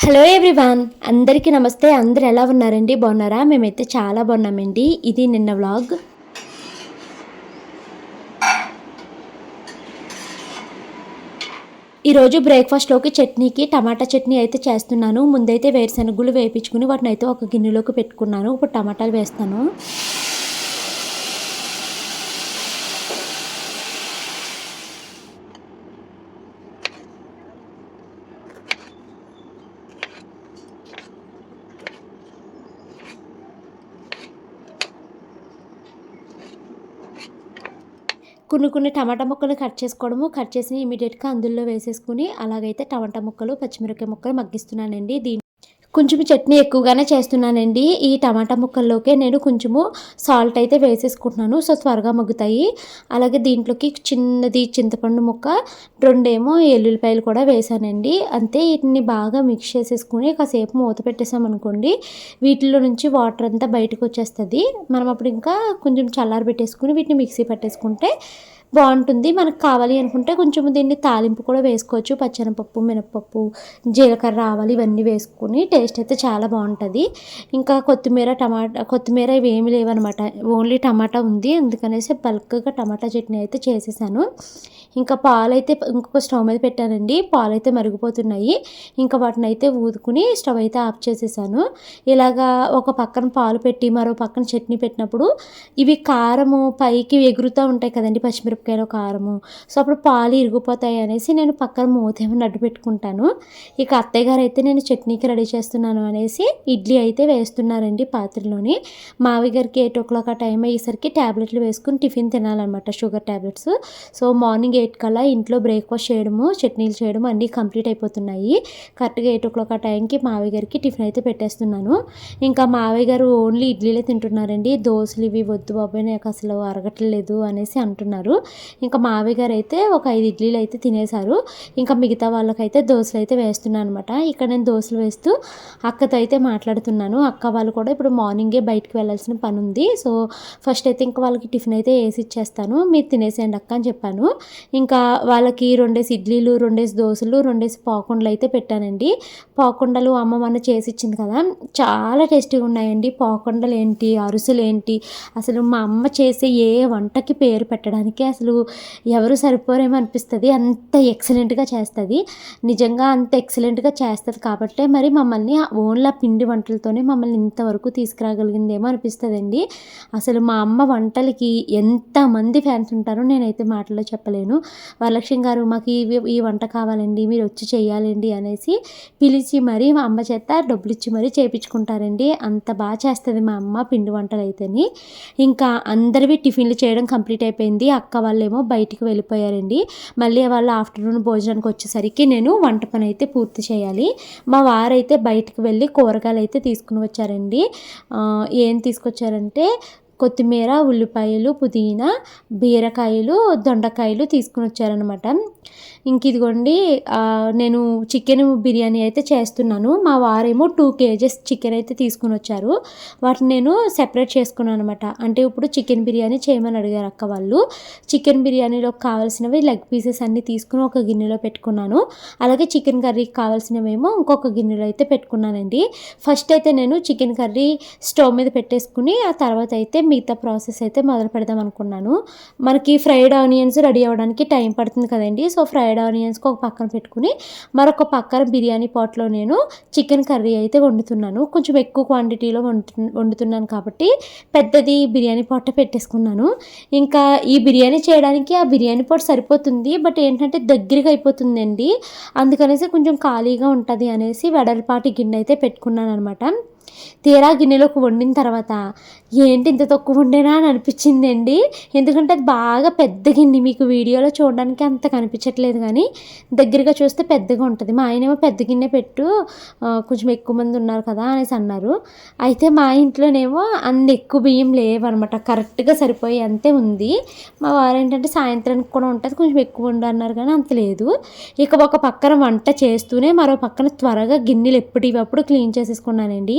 Hello everyone అందరికీ నమస్తే. అందరు ఎలా ఉన్నారండి? బాగున్నారా? మేమైతే చాలా బాగున్నామండి. ఇది నిన్న వ్లాగ్. ఈరోజు బ్రేక్ఫాస్ట్లోకి చట్నీకి టమాటా చట్నీ అయితే చేస్తున్నాను. ముందైతే వేరుశనగులు వేయించుకుని వాటిని అయితే ఒక గిన్నెలోకి పెట్టుకున్నాను. ఇప్పుడు టమాటాలు వేస్తాను. కొన్ని కొన్ని టమాటా ముక్కలు కట్ చేసుకోవడము కట్ చేసి ఇమీడియట్గా అందులో వేసేసుకుని అలాగైతే టమాటా ముక్కలు పచ్చిమిరపకాయ ముక్కలు మగ్గిస్తున్నానండి. దీని కొంచెం చట్నీ ఎక్కువగానే చేస్తున్నానండి. ఈ టమాటా ముక్కల్లోకే నేను కొంచెము సాల్ట్ అయితే వేసేసుకుంటున్నాను. సో త్వరగా మగ్గుతాయి. అలాగే దీంట్లోకి చిన్నది చింతపండు ముక్క రెండేమో ఎల్లుల్లిపాయలు కూడా వేసానండి. అంతే వీటిని బాగా మిక్స్ చేసేసుకుని కాసేపు మూత పెట్టేసామనుకోండి వీటిలో నుంచి వాటర్ అంతా బయటకు వచ్చేస్తుంది. మనం అప్పుడు ఇంకా కొంచెం చల్లారి పెట్టేసుకుని వీటిని మిక్సీ పెట్టేసుకుంటే బాగుంటుంది. మనకు కావాలి అనుకుంటే కొంచెం దీన్ని తాలింపు కూడా వేసుకోవచ్చు. పచ్చనపప్పు మినపప్పు జీలకర్ర ఆవాలు ఇవన్నీ వేసుకుని టేస్ట్ అయితే చాలా బాగుంటుంది. ఇంకా కొత్తిమీర టమాటా కొత్తిమీర ఇవి ఏమి లేవనమాట ఓన్లీ టమాటా ఉంది. అందుకనేసి బల్క్గా టమాటా చట్నీ అయితే చేసేసాను. ఇంకా పాలైతే ఇంకొక స్టవ్ మీద పెట్టానండి. పాలైతే మరిగిపోతున్నాయి. ఇంకా వాటిని అయితే ఊదుకుని స్టవ్ అయితే ఆఫ్ చేసేసాను. ఇలాగా ఒక పక్కన పాలు పెట్టి మరో పక్కన చట్నీ పెట్టినప్పుడు ఇవి కారము పైకి ఎగురుతూ ఉంటాయి కదండి పచ్చిమిరపకాయలు కారము. సో అప్పుడు పాలు ఇరిగిపోతాయి అనేసి నేను పక్కన మూతేమో అడ్డు పెట్టుకుంటాను. ఇక అత్తయ్య గారు అయితే నేను చట్నీకి రెడీ చేస్తున్నాను అనేసి ఇడ్లీ అయితే వేస్తున్నారండి పాత్రలోని. మావి గారికి ఎయిట్ ఓ క్లాక్ ఆ టైం అయ్యేసరికి ట్యాబ్లెట్లు వేసుకుని tiffin తినాలన్నమాట sugar tablets so morning eight కల్లా ఇంట్లో బ్రేక్ఫాస్ట్ చేయడము చట్నీలు చేయడం అన్నీ కంప్లీట్ అయిపోతున్నాయి. కరెక్ట్గా ఎయిట్ ఓ క్లాక్ ఆ టైంకి మావయ్య గారికి టిఫిన్ అయితే పెట్టేస్తున్నాను. ఇంకా మావయ్య గారు ఓన్లీ ఇడ్లీలే తింటున్నారండి. దోశలు ఇవి వద్దు బాబాయ్ నాకు అసలు అరగట్లేదు అనేసి అంటున్నారు. ఇంకా మావయ్య గారు అయితే ఒక ఐదు ఇడ్లీలు అయితే తినేశారు. ఇంకా మిగతా వాళ్ళకైతే దోశలు అయితే వేస్తున్నాను అనమాట ఇక్కడ నేను దోశలు వేస్తూ అక్కతో అయితే మాట్లాడుతున్నాను. అక్క వాళ్ళు కూడా ఇప్పుడు మార్నింగే బయటకు వెళ్ళాల్సిన పని ఉంది సో ఫస్ట్ అయితే ఇంకా వాళ్ళకి టిఫిన్ అయితే వేసి ఇచ్చేస్తాను. మీరు తినేసేయండి అక్క అని చెప్పాను. ఇంకా వాళ్ళకి రెండేసి ఇడ్లీలు రెండేసి దోశలు రెండేసి పాకుండలు అయితే పెట్టానండి. పాకుండలు అమ్మ మొన్న చేసి ఇచ్చింది కదా. చాలా టేస్టీగా ఉన్నాయండి. పాకుండలు ఏంటి అరుసులు ఏంటి అసలు మా అమ్మ చేసే ఏ వంటకి పేరు పెట్టడానికి అసలు ఎవరు సరిపోరేమో అనిపిస్తుంది. అంత ఎక్సలెంట్గా చేస్తుంది. నిజంగా అంత ఎక్సలెంట్గా చేస్తుంది కాబట్టే మరి మమ్మల్ని ఓన్లా పిండి వంటలతోనే మమ్మల్ని ఇంతవరకు తీసుకురాగలిగిందేమో అనిపిస్తుందండి. అసలు మా అమ్మ వంటలకి ఎంతమంది ఫ్యాన్స్ ఉంటారో నేనైతే మాటల్లో చెప్పలేను. వరలక్ష్మి గారు మాకు ఈ ఈ వంట కావాలండి మీరు వచ్చి చేయాలండి అనేసి పిలిచి మరీ మా అమ్మ చేత డబ్బులు ఇచ్చి మరీ చేయించుకుంటారండి అంత బాగా చేస్తుంది మా అమ్మ పిండి వంటలు అయితేని ఇంకా అందరివి టిఫిన్లు చేయడం కంప్లీట్ అయిపోయింది. అక్క వాళ్ళేమో బయటికి వెళ్ళిపోయారండి. మళ్ళీ వాళ్ళు ఆఫ్టర్నూన్ భోజనానికి వచ్చేసరికి నేను వంట పని అయితే పూర్తి చేయాలి. మా వారైతే బయటికి వెళ్ళి కూరగాయలు అయితే తీసుకుని వచ్చారండి. ఏం తీసుకొచ్చారంటే కొత్తిమీర ఉల్లిపాయలు పుదీనా బీరకాయలు దొండకాయలు తీసుకుని వచ్చారనమాట ఇంక ఇదిగోండి నేను చికెన్ బిర్యానీ అయితే చేస్తున్నాను. మా వారేమో టూ కేజెస్ చికెన్ అయితే తీసుకుని వచ్చారు. వాటిని నేను సెపరేట్ చేసుకున్నాను అనమాట అంటే ఇప్పుడు చికెన్ బిర్యానీ చేయమని అడిగారు అక్క వాళ్ళు. చికెన్ బిర్యానీలో కావాల్సినవి లెగ్ పీసెస్ అన్నీ తీసుకుని ఒక గిన్నెలో పెట్టుకున్నాను. అలాగే చికెన్ కర్రీకి కావాల్సినవేమో ఇంకొక గిన్నెలో అయితే పెట్టుకున్నానండి. ఫస్ట్ అయితే నేను చికెన్ కర్రీ స్టవ్ మీద పెట్టేసుకుని ఆ తర్వాత అయితే మిగతా ప్రాసెస్ అయితే మొదలు పెడదాం అనుకున్నాను. మనకి ఫ్రైడ్ ఆనియన్స్ రెడీ అవ్వడానికి టైం పడుతుంది కదండి. సో ఫ్రైడ్ ఆనియన్స్కి ఒక పక్కన పెట్టుకుని మరొక పక్కన బిర్యానీ పాట్లో నేను చికెన్ కర్రీ అయితే వండుతున్నాను. కొంచెం ఎక్కువ క్వాంటిటీలో వండు వండుతున్నాను కాబట్టి పెద్దది బిర్యానీ పాట పెట్టేసుకున్నాను. ఇంకా ఈ బిర్యానీ చేయడానికి ఆ బిర్యానీ పొట్ట సరిపోతుంది. బట్ ఏంటంటే దగ్గరగా అయిపోతుందండి. అందుకనేసి కొంచెం ఖాళీగా ఉంటుంది అనేసి వెడల్పాటి గిన్నె అయితే పెట్టుకున్నాను అనమాట తీరా గిన్నెలోకి వండిన తర్వాత ఏంటి ఇంత తక్కువ వండేనా? అని అనిపించిందండి. ఎందుకంటే అది బాగా పెద్ద గిన్నె. మీకు వీడియోలో చూడడానికి అంత కనిపించట్లేదు కానీ దగ్గరగా చూస్తే పెద్దగా ఉంటుంది. మా ఆయనేమో పెద్ద గిన్నె పెట్టు కొంచెం ఎక్కువ మంది ఉన్నారు కదా అనేసి అన్నారు. అయితే మా ఇంట్లోనేమో అన్ని ఎక్కువ బియ్యం లేవన్నమాట. కరెక్ట్గా సరిపోయి అంతే ఉంది. మా వారు ఏంటంటే సాయంత్రానికి కూడా ఉంటుంది కొంచెం ఎక్కువ ఉండు అన్నారు కానీ అంత లేదు. ఇక ఒక పక్కన వంట చేస్తూనే మరో పక్కన త్వరగా గిన్నెలు ఎప్పటివప్పుడు క్లీన్ చేసేసుకున్నానండి.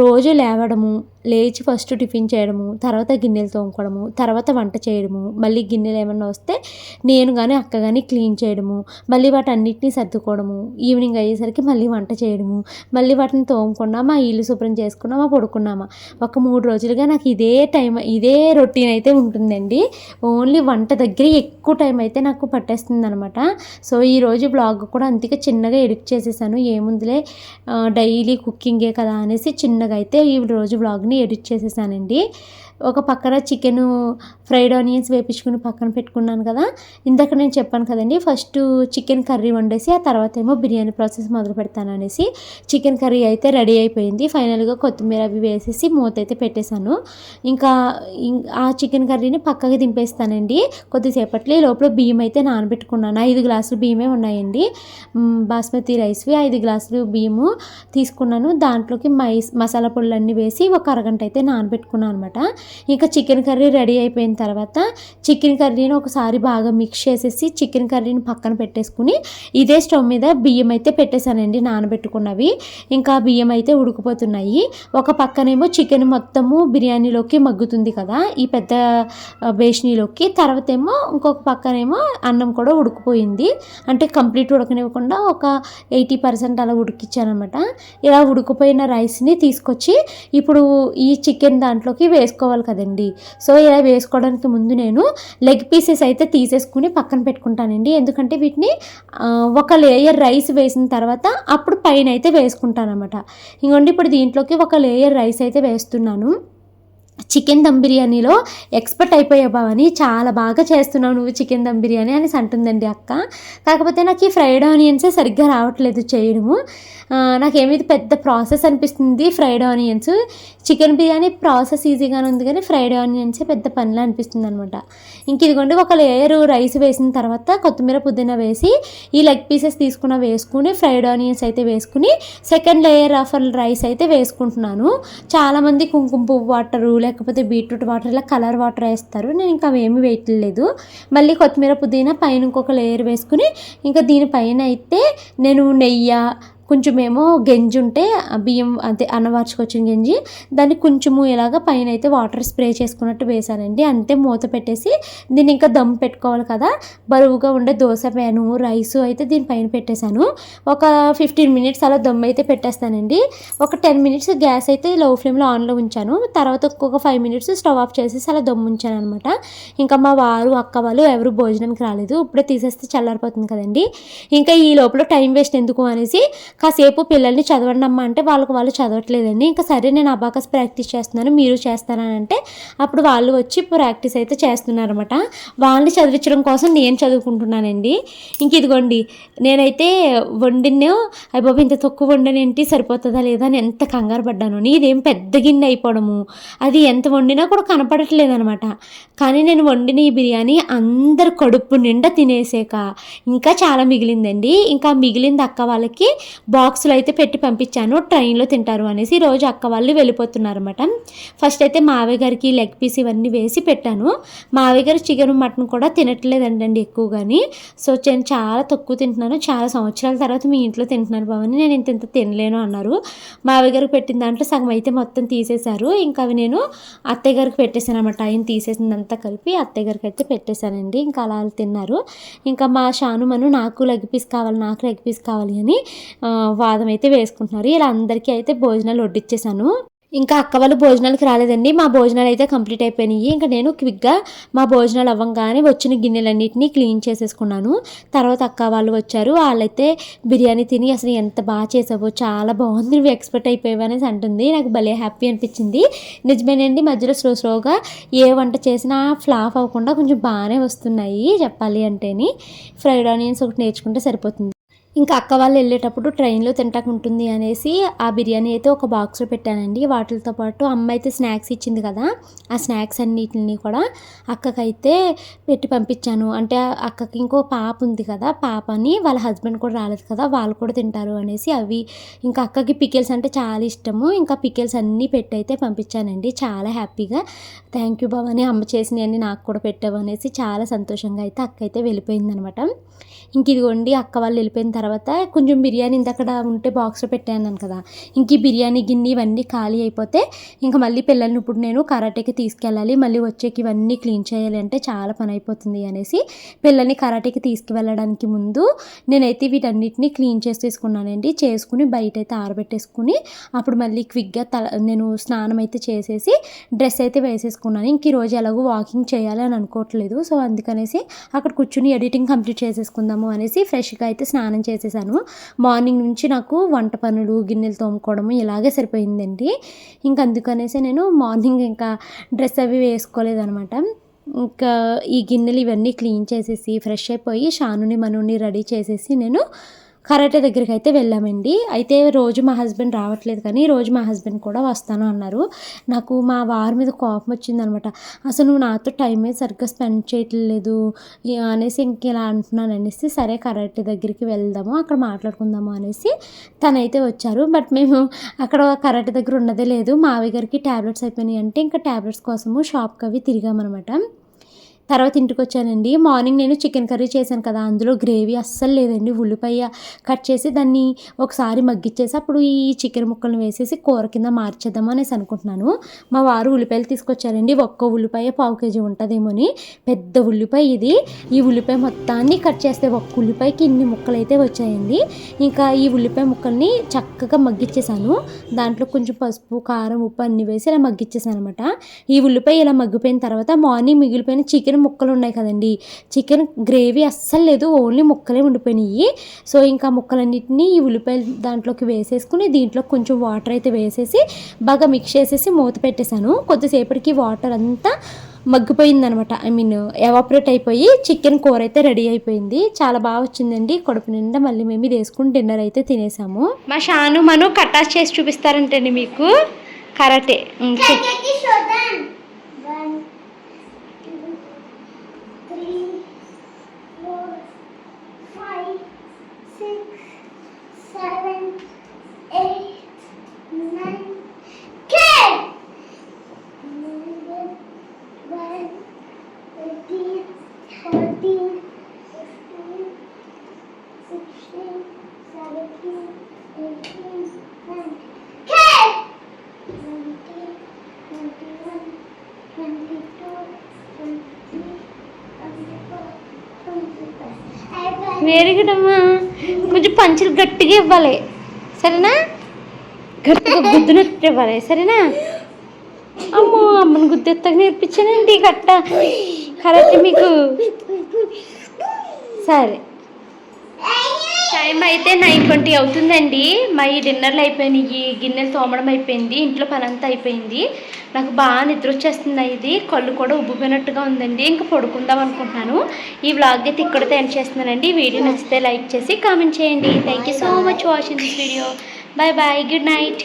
రోజు లేవడము లేచి ఫస్ట్ టిఫిన్ చేయడము తర్వాత గిన్నెలు తోముకోవడము తర్వాత వంట చేయడము మళ్ళీ గిన్నెలు ఏమన్నా వస్తే నేను కానీ అక్క కానీ క్లీన్ చేయడము మళ్ళీ వాటి అన్నిటినీ సర్దుకోవడము ఈవినింగ్ అయ్యేసరికి మళ్ళీ వంట చేయడము మళ్ళీ వాటిని తోముకున్నామా ఇల్లు శుభ్రం చేసుకున్నామా పడుకున్నామా ఒక మూడు రోజులుగా నాకు ఇదే టైం ఇదే రొటీన్ అయితే ఉంటుందండి. ఓన్లీ వంట దగ్గర ఎక్కువ టైం అయితే నాకు పట్టేస్తుంది అనమాట సో ఈరోజు బ్లాగ్ కూడా అంతగా చిన్నగా ఎడిట్ చేసేసాను. ఏముందిలే డైలీ కుకింగే కదా అనేసి చిన్న అయితే ఈ రోజు బ్లాగ్ని ఎడిట్ చేసేసానండి. ఒక పక్కన చికెన్ ఫ్రైడ్ ఆనియన్స్ వేపించుకుని పక్కన పెట్టుకున్నాను కదా. ఇందాక నేను చెప్పాను కదండి ఫస్ట్ చికెన్ కర్రీ వండేసి ఆ తర్వాత ఏమో బిర్యానీ ప్రాసెస్ మొదలు పెడతాను అనేసి చికెన్ కర్రీ అయితే రెడీ అయిపోయింది. ఫైనల్గా కొత్తిమీర అవి వేసేసి మూత అయితే పెట్టేశాను. ఇంకా ఆ చికెన్ కర్రీని పక్కకి దింపేస్తానండి. కొద్దిసేపట్లో ఈ లోపల బియ్యం అయితే నానబెట్టుకున్నాను. ఐదు గ్లాసులు బియ్యమే ఉన్నాయండి. బాస్మతి రైస్వి ఐదు గ్లాసులు బియ్యము తీసుకున్నాను. దాంట్లోకి మైస్ మసాలా పొడులన్నీ వేసి ఒక అరగంట అయితే నానబెట్టుకున్నాను అనమాట ఇంకా చికెన్ కర్రీ రెడీ అయిపోయిన తర్వాత చికెన్ కర్రీని ఒకసారి బాగా మిక్స్ చేసేసి చికెన్ కర్రీని పక్కన పెట్టేసుకుని ఇదే స్టవ్ మీద బియ్యం అయితే పెట్టేశానండి నానబెట్టుకున్నవి. ఇంకా బియ్యం అయితే ఉడికిపోతున్నాయి. ఒక పక్కనేమో చికెన్ మొత్తము బిర్యానీలోకి మగ్గుతుంది కదా ఈ పెద్ద బేషనీలోకి. తర్వాత ఏమో ఇంకొక పక్కనేమో అన్నం కూడా ఉడికిపోయింది. అంటే కంప్లీట్ ఉడకనివ్వకుండా ఒక ఎయిటీ పర్సెంట్ అలా ఉడికిచ్చానమాట ఇలా ఉడికిపోయిన రైస్ని తీసుకొచ్చి ఇప్పుడు ఈ చికెన్ దాంట్లోకి వేసుకోవాలి కదండి. సో ఇలా వేసుకోవడానికి ముందు నేను లెగ్ పీసెస్ అయితే తీసేసుకుని పక్కన పెట్టుకుంటానండి. ఎందుకంటే వీటిని ఒక లేయర్ రైస్ వేసిన తర్వాత అప్పుడు పైన అయితే వేసుకుంటాను అనమాట ఇంకోండి ఇప్పుడు దీంట్లోకి ఒక లేయర్ రైస్ అయితే వేస్తున్నాను. చికెన్ దమ్ బిర్యానీలో ఎక్స్పర్ట్ అయిపోయా బావని చాలా బాగా చేస్తున్నావు నువ్వు చికెన్ దమ్ బిర్యానీ అనేసి అంటుందండి అక్క. కాకపోతే నాకు ఈ ఫ్రైడ్ ఆనియన్సే సరిగ్గా రావట్లేదు చేయడము. నాకేమీ పెద్ద ప్రాసెస్ అనిపిస్తుంది fried onions. Chicken biryani process ఈజీగానే ఉంది కానీ ఫ్రైడ్ ఆనియన్సే పెద్ద పనిలా అనిపిస్తుంది అనమాట ఇంక ఇదిగోండి ఒక లేయర్ రైస్ వేసిన తర్వాత కొత్తిమీర పుదీనా వేసి ఈ లెగ్ పీసెస్ తీసుకున్న వేసుకుని ఫ్రైడ్ ఆనియన్స్ అయితే వేసుకుని సెకండ్ లేయర్ ఆఫ్ రైస్ అయితే వేసుకుంటున్నాను. చాలామంది కుంకుమ పువ్వు వాటరు లేకపోతే బీట్రూట్ వాటర్ ఇలా కలర్ వాటర్ వేస్తారు. నేను ఇంకా అవేమి వేయట్లేదు. మళ్ళీ కొత్తిమీర పుదీనా పైన ఇంకొక లేయర్ వేసుకుని ఇంకా దీనిపైన అయితే నేను నెయ్యి కొంచెమేమో గంజి ఉంటే బియ్యం అదే అన్నవార్చుకొచ్చిన గంజి దాన్ని కొంచెము ఇలాగ పైన అయితే వాటర్ స్ప్రే చేసుకున్నట్టు వేసానండి అంతే మూత పెట్టేసి దీన్ని ఇంకా దమ్ పెట్టుకోవాలి కదా. బరువుగా ఉండే దోశ ప్యాను రైస్ అయితే దీనిపైన పెట్టేశాను. ఒక ఫిఫ్టీన్ మినిట్స్ అలా దమ్ అయితే పెట్టేస్తానండి. ఒక టెన్ మినిట్స్ గ్యాస్ అయితే లో ఫ్లేమ్లో ఆన్లో ఉంచాను. తర్వాత ఒక్కొక్క ఫైవ్ మినిట్స్ స్టవ్ ఆఫ్ చేసేసి అలా దమ్ ఉంచాను అనమాట ఇంకా మా వారు అక్క వాళ్ళు ఎవరు భోజనానికి రాలేదు. ఇప్పుడే తీసేస్తే చల్లారిపోతుంది కదండి. ఇంకా ఈ లోపల టైం వేస్ట్ ఎందుకు అనేసి కాసేపు పిల్లల్ని చదవండి అంటే వాళ్ళకి వాళ్ళు చదవట్లేదండి. ఇంకా సరే నేను అబాకస్ ప్రాక్టీస్ చేస్తున్నాను మీరు చేస్తానంటే అప్పుడు వాళ్ళు వచ్చి ప్రాక్టీస్ అయితే చేస్తున్నారనమాట వాళ్ళని చదివించడం కోసం నేను చదువుకుంటున్నానండి. ఇంక ఇదిగోండి నేనైతే వండిన అయిపోయి ఇంత తక్కువ వండనేంటి సరిపోతుందా లేదా అని ఎంత కంగారు పడ్డాను. ఇదేం పెద్ద గిన్నె అయిపోవడము. అది ఎంత వండినా కూడా కనపడట్లేదు అనమాట కానీ నేను వండిన ఈ బిర్యానీ అందరు కడుపు నిండా తినేసాక ఇంకా చాలా మిగిలిందండి. ఇంకా మిగిలింది అక్క వాళ్ళకి బాక్సులు అయితే పెట్టి పంపించాను ట్రైన్లో తింటారు అనేసి రోజు అక్క వాళ్ళు వెళ్ళిపోతున్నారు అనమాట ఫస్ట్ అయితే మావయ్య గారికి లెగ్ పీస్ ఇవన్నీ వేసి పెట్టాను. మావయ్య గారు చికెన్ మటన్ కూడా తినట్లేదండి ఎక్కువగాని. సో నేను చాలా తక్కువ తింటున్నాను చాలా సంవత్సరాల తర్వాత మీ ఇంట్లో తింటున్నాను బావని నేను ఇంత ఇంత తినలేను అన్నారు. మావయ్య గారికి పెట్టిన దాంట్లో సగం అయితే మొత్తం తీసేశారు. ఇంకా అవి నేను అత్తయ్య గారికి పెట్టేశాను అనమాట ఆయన తీసేసిందంతా కలిపి అత్తయ్య గారికి అయితే పెట్టేశానండి. ఇంకా అలా వాళ్ళు తిన్నారు. ఇంకా మా షాను మను నాకు లెగ్ పీస్ కావాలి నాకు లెగ్ పీస్ కావాలి అని వాదం అయితే వేసుకుంటున్నారు. ఇలా అందరికీ అయితే భోజనాలు వడ్డిచ్చేసాను. ఇంకా అక్క వాళ్ళు భోజనాలకు రాలేదండి. మా భోజనాలు అయితే కంప్లీట్ అయిపోయినాయి. ఇంకా నేను క్విక్గా మా భోజనాలు అవ్వగానే వచ్చిన గిన్నెలన్నింటినీ క్లీన్ చేసేసుకున్నాను. తర్వాత అక్క వాళ్ళు వచ్చారు. వాళ్ళైతే బిర్యానీ తిని అసలు ఎంత బాగా చేసావో చాలా బాగుంది. నువ్వు ఎక్స్పెక్ట్ అయిపోయావు అనేసి అంటుంది. నాకు భలే హ్యాపీ అనిపించింది. నిజమేనండి మధ్యలో స్లో స్లోగా ఏ వంట చేసినా ఫ్లాప్ అవ్వకుండా కొంచెం బాగానే వస్తున్నాయి చెప్పాలి అంటేని. ఫ్రైడ్ ఆనియన్స్ ఒకటి నేర్చుకుంటే సరిపోతుంది. ఇంకా అక్క వాళ్ళు వెళ్ళేటప్పుడు ట్రైన్లో తింటాకు ఉంటుంది అనేసి ఆ బిర్యానీ అయితే ఒక బాక్స్లో పెట్టానండి. వాటితో పాటు అమ్మ అయితే స్నాక్స్ ఇచ్చింది కదా ఆ స్నాక్స్ అన్నిటిని కూడా అక్కకైతే పెట్టి పంపించాను. అంటే అక్కకి ఇంకో పాప ఉంది కదా పాపని వాళ్ళ హస్బెండ్ కూడా రాలేదు కదా వాళ్ళు కూడా తింటారు అనేసి అవి ఇంకా అక్కకి పికిల్స్ అంటే చాలా ఇష్టము. ఇంకా పికిల్స్ అన్నీ పెట్టి అయితే పంపించానండి. చాలా హ్యాపీగా థ్యాంక్ యూ బాబు అమ్మ చేసినవన్నీ నాకు కూడా పెట్టావు అనేసి చాలా సంతోషంగా అయితే అక్క అయితే వెళ్ళిపోయిందనమాట. ఇంక ఇదిగోండి అక్క వాళ్ళు వెళ్ళిపోయిన తర్వాత తర్వాత కొంచెం బిర్యానీ ఇందక్కడ ఉంటే బాక్స్లో పెట్టాను కదా. ఇంక ఈ బిర్యానీ గిన్నె ఇవన్నీ ఖాళీ అయిపోతే ఇంకా మళ్ళీ పిల్లల్ని ఇప్పుడు నేను కరాటేకి తీసుకెళ్ళాలి. మళ్ళీ వచ్చేకి ఇవన్నీ క్లీన్ చేయాలి అంటే చాలా పని అయిపోతుంది అనేసి పిల్లల్ని కరాటేకి తీసుకువెళ్ళడానికి ముందు నేనైతే వీటన్నిటిని క్లీన్ చేసేసుకున్నానండి చేసుకుని బయట అయితే ఆరబెట్టేసుకుని అప్పుడు మళ్ళీ క్విక్గా తల నేను స్నానం అయితే చేసేసి డ్రెస్ అయితే వేసేసుకున్నాను. ఇంక ఈరోజు ఎలాగో వాకింగ్ చేయాలి అని అనుకోవట్లేదు. సో అందుకనేసి అక్కడ కూర్చుని ఎడిటింగ్ కంప్లీట్ చేసేసుకుందాము అనేసి ఫ్రెష్గా అయితే స్నానం చేసేసాను. మార్నింగ్ నుంచి నాకు వంట పనులు గిన్నెలు తోముకోవడము ఇలాగే సరిపోయిందండి. ఇంక అందుకనేసి నేను మార్నింగ్ ఇంకా డ్రెస్ అవి వేసుకోలేదనమాట. ఇంకా ఈ గిన్నెలు ఇవన్నీ క్లీన్ చేసేసి ఫ్రెష్ అయిపోయి షానుని మనుని రెడీ చేసేసి నేను కరాటే దగ్గరికి అయితే వెళ్ళామండి. అయితే రోజు మా హస్బెండ్ రావట్లేదు కానీ రోజు మా హస్బెండ్ కూడా వస్తాను అన్నారు. నాకు మా వారి మీద కోపం వచ్చిందనమాట. అసలు నువ్వు నాతో టైమే సరిగ్గా స్పెండ్ చేయట్లేదు అనేసి ఇంక ఇలా అంటున్నాను అనేసి సరే కరాటే దగ్గరికి వెళ్దాము అక్కడ మాట్లాడుకుందాము అనేసి తనైతే వచ్చారు. బట్ మేము అక్కడ కరాటే దగ్గర ఉన్నదే లేదు. మావి గారికి ట్యాబ్లెట్స్ అయిపోయినాయి అంటే ఇంకా ట్యాబ్లెట్స్ కోసము షాప్కి అవి తిరిగామన్నమాట తర్వాత ఇంటికి వచ్చానండి. మార్నింగ్ నేను చికెన్ కర్రీ చేశాను కదా అందులో గ్రేవీ అస్సలు లేదండి. ఉల్లిపాయ కట్ చేసి దాన్ని ఒకసారి మగ్గిచ్చేసి అప్పుడు ఈ చికెన్ ముక్కలను వేసేసి కూర కింద మార్చేద్దాం అనేసి అనుకుంటున్నాను. మా వారు ఉల్లిపాయలు తీసుకొచ్చారండి. ఒక్క ఉల్లిపాయ పావు కేజీ ఉంటుందేమో అని పెద్ద ఉల్లిపాయ ఇది. ఈ ఉల్లిపాయ మొత్తాన్ని కట్ చేస్తే ఒక్క ఉల్లిపాయకి ఇన్ని ముక్కలు అయితే వచ్చాయండి. ఇంకా ఈ ఉల్లిపాయ ముక్కల్ని చక్కగా మగ్గిచ్చేసాను. దాంట్లో కొంచెం పసుపు కారం ఉప్పు అన్ని వేసి ఇలా మగ్గిచ్చేసాను అనమాట ఈ ఉల్లిపాయ ఇలా మగ్గిపోయిన తర్వాత మార్నింగ్ మిగిలిపోయిన చికెన్ ముక్కలు ఉన్నాయి కదండి. చికెన్ గ్రేవీ అస్సలు లేదు ఓన్లీ ముక్కలే ఉండిపోయినాయి. సో ఇంకా ముక్కలన్నిటిని ఈ ఉల్లిపాయలు దాంట్లోకి వేసేసుకుని దీంట్లో కొంచెం వాటర్ అయితే వేసేసి బాగా మిక్స్ చేసేసి మూత పెట్టేశాను. కొద్దిసేపటికి వాటర్ అంతా మగ్గిపోయిందనమాట. ఐ మీన్ ఎవాపరేట్ అయిపోయి చికెన్ కూర అయితే రెడీ అయిపోయింది. చాలా బాగా వచ్చిందండి. కడుపు నిండా మళ్ళీ మేము ఇది వేసుకుని డిన్నర్ అయితే తినేసాము. మా షాను మను కటాస్ చేసి చూపిస్తారంటండి మీకు. కరాటే. అమ్మా కొంచెం పంచులు గట్టిగా ఇవ్వాలి. సరేనా? గట్టిగా గుద్దునట్టు ఇవ్వాలి. సరేనా? అమ్మో అమ్మని గుద్దెత్తగా నేర్పించానండి గట్ట కరెక్ట్ మీకు. సరే. టైం అయితే నైన్ ట్వంటీ అవుతుందండి. మా ఈ డిన్నర్లు అయిపోయినాయి. గిన్నెలు తోమడం అయిపోయింది. ఇంట్లో పని అంతా అయిపోయింది. నాకు బాగా నిద్ర వచ్చేస్తుంది ఇది. కళ్ళు కూడా ఉబ్బిపోయినట్టుగా ఉందండి. ఇంకా పడుకుందాం అనుకుంటున్నాను. ఈ వ్లాగ్ అయితే ఇక్కడితో ఎండ్ చేస్తున్నానండి. వీడియో నచ్చితే లైక్ చేసి కామెంట్ చేయండి. Thank you so much watching this video bye bye good night